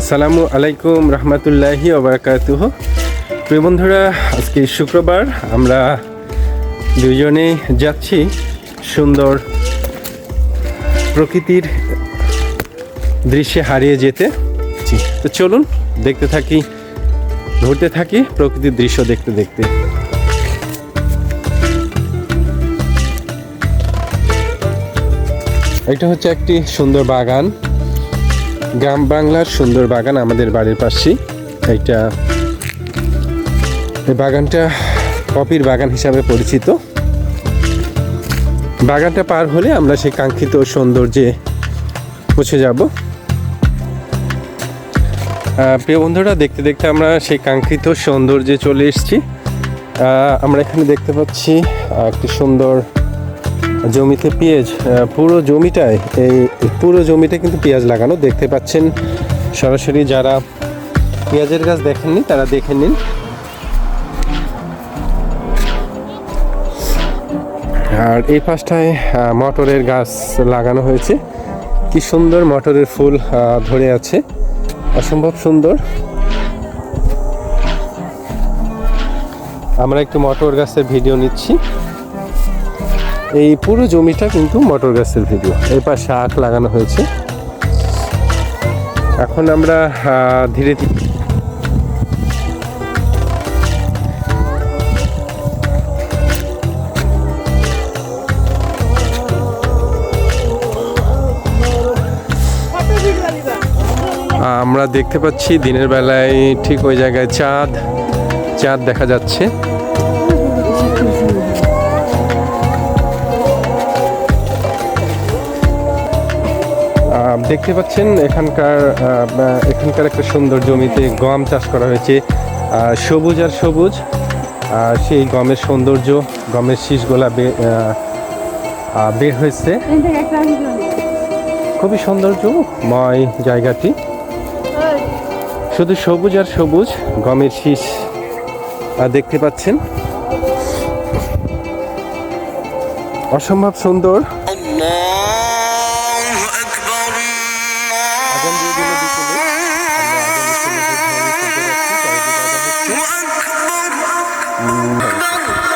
আসসালামু আলাইকুম রহমতুল্লাহি ওবরাকাতুহ প্রিয় বন্ধুরা আজকে শুক্রবার আমরা দুজনে যাচ্ছি সুন্দর প্রকৃতির দৃশ্যে হারিয়ে যেতে। তো চলুন দেখতে থাকি ঘুরতে থাকি প্রকৃতির দৃশ্য দেখতে দেখতে। এটা হচ্ছে একটি সুন্দর বাগান। গ্রাম বাংলার সুন্দর বাগান আমাদের বাড়ির পাশেই। এইটা এই বাগানটা কপির বাগান হিসাবে পরিচিত। বাগানটা পার হলে আমরা সেই কাঙ্ক্ষিত সৌন্দর্যে পৌঁছে যাব। প্রিয় বন্ধুরা, দেখতে দেখতে আমরা সেই কাঙ্ক্ষিত সৌন্দর্যে চলে এসেছি। আমরা এখানে দেখতে পাচ্ছি একটি সুন্দর জমিতে পেঁয়াজ পুরো জমিটায়, এই পুরো জমিতে কিন্তু পেঁয়াজ লাগানো দেখতে পাচ্ছেন। সরাসরি যারা পেঁয়াজের গাছ দেখেননি, তারা দেখে নিন। আর এই পাশটায় মটরের গাছ লাগানো হয়েছে। কি সুন্দর মটরের ফুল ধরে আছে। অসম্ভব সুন্দর। আমরা একটু মটর গাছের ভিডিও নিচ্ছি। এই পুরো জমিটা কিন্তু মটর গাছের ভিডিও। এই পাশে আখ লাগানো হয়েছে। এখন আমরা ধীরে ধীরে আমরা দেখতে পাচ্ছি দিনের বেলায় ঠিক ওই জায়গায় চাঁদ চাঁদ দেখা যাচ্ছে। দেখতে পাচ্ছেন এখানকার এখানকার একটা সুন্দর জমিতে গম চাষ করা হয়েছে। সবুজ আর সবুজ সেই গমের সৌন্দর্য, গমের শীষগুলা বের হয়েছে। খুবই সৌন্দর্যময় জায়গাটি। শুধু সবুজ আর সবুজ, গমের শীষ দেখতে পাচ্ছেন। অসম্ভব সুন্দর। Thank.